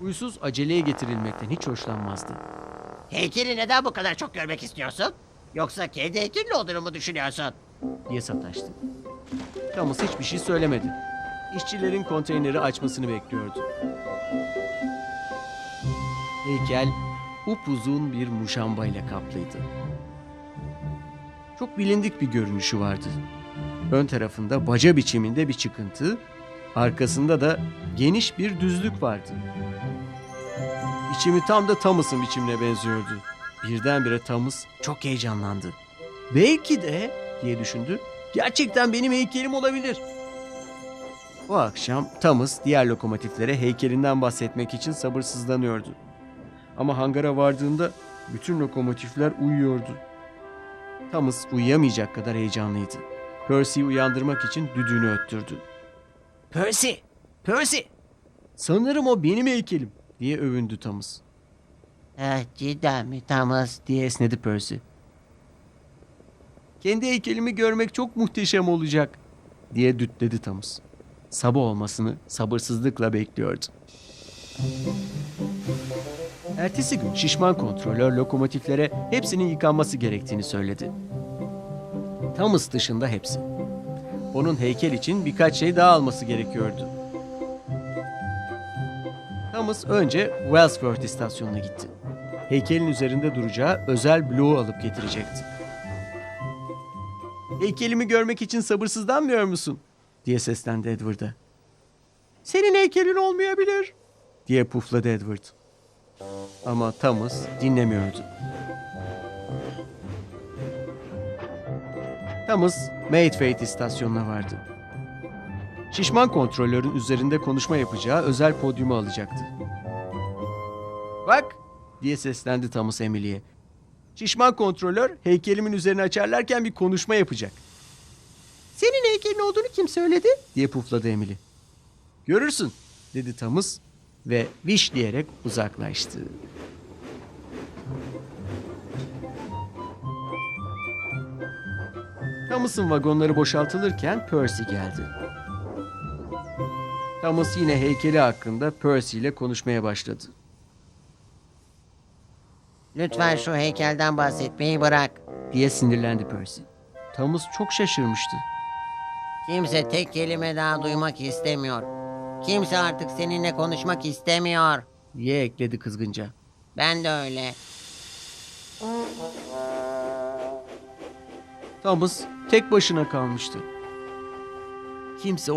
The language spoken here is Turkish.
Huysuz aceleye getirilmekten hiç hoşlanmazdı. Heykeli neden bu kadar çok görmek istiyorsun? Yoksa kendi heykelin olduğunu mu düşünüyorsun? diye sataştı. Thomas hiçbir şey söylemedi. İşçilerin konteyneri açmasını bekliyordu. Heykel upuzun bir muşambayla kaplıydı. Çok bilindik bir görünüşü vardı. Ön tarafında baca biçiminde bir çıkıntı, arkasında da geniş bir düzlük vardı. Biçimi tam da Thomas'ın biçimine benziyordu. Birdenbire Thomas çok heyecanlandı. Belki de diye düşündü. Gerçekten benim heykelim olabilir. O akşam Thomas diğer lokomotiflere heykelinden bahsetmek için sabırsızlanıyordu. Ama hangara vardığında bütün lokomotifler uyuyordu. Thomas uyuyamayacak kadar heyecanlıydı. Percy'yi uyandırmak için düdüğünü öttürdü. Percy! Percy! Sanırım o benim heykelim diye övündü Thomas. Eh, cidden mi Thomas? diye esnedi Percy. Kendi heykelimi görmek çok muhteşem olacak diye dütledi Thomas. Sabah olmasını sabırsızlıkla bekliyordu. Ertesi gün şişman kontrolör lokomotiflere hepsinin yıkanması gerektiğini söyledi. Thomas dışında hepsi. Onun heykel için birkaç şey daha alması gerekiyordu. Thomas önce Wellsworth istasyonuna gitti. Heykelin üzerinde duracağı özel bloğu alıp getirecekti. Heykelimi görmek için sabırsızlanmıyor musun? diye seslendi Edward'a. Senin heykelin olmayabilir diye pufladı Edward. Ama Thomas dinlemiyordu. Thomas, Maidfate istasyonuna vardı. Şişman kontrolörün üzerinde konuşma yapacağı özel podyumu alacaktı. Bak diye seslendi Thomas Emily'e. Şişman kontrolör heykelimin üzerine açarlarken bir konuşma yapacak. Senin heykelin olduğunu kim söyledi? diye pufladı Emily. Görürsün dedi Thomas ve viş diyerek uzaklaştı. Thomas'ın vagonları boşaltılırken Percy geldi. Thomas yine heykeli hakkında Percy ile konuşmaya başladı. Lütfen şu heykelden bahsetmeyi bırak. diye sinirlendi Percy. Thomas çok şaşırmıştı. Kimse tek kelime daha duymak istemiyor. Kimse artık seninle konuşmak istemiyor. diye ekledi kızgınca. Ben de öyle. Thomas tek başına kalmıştı. Kimse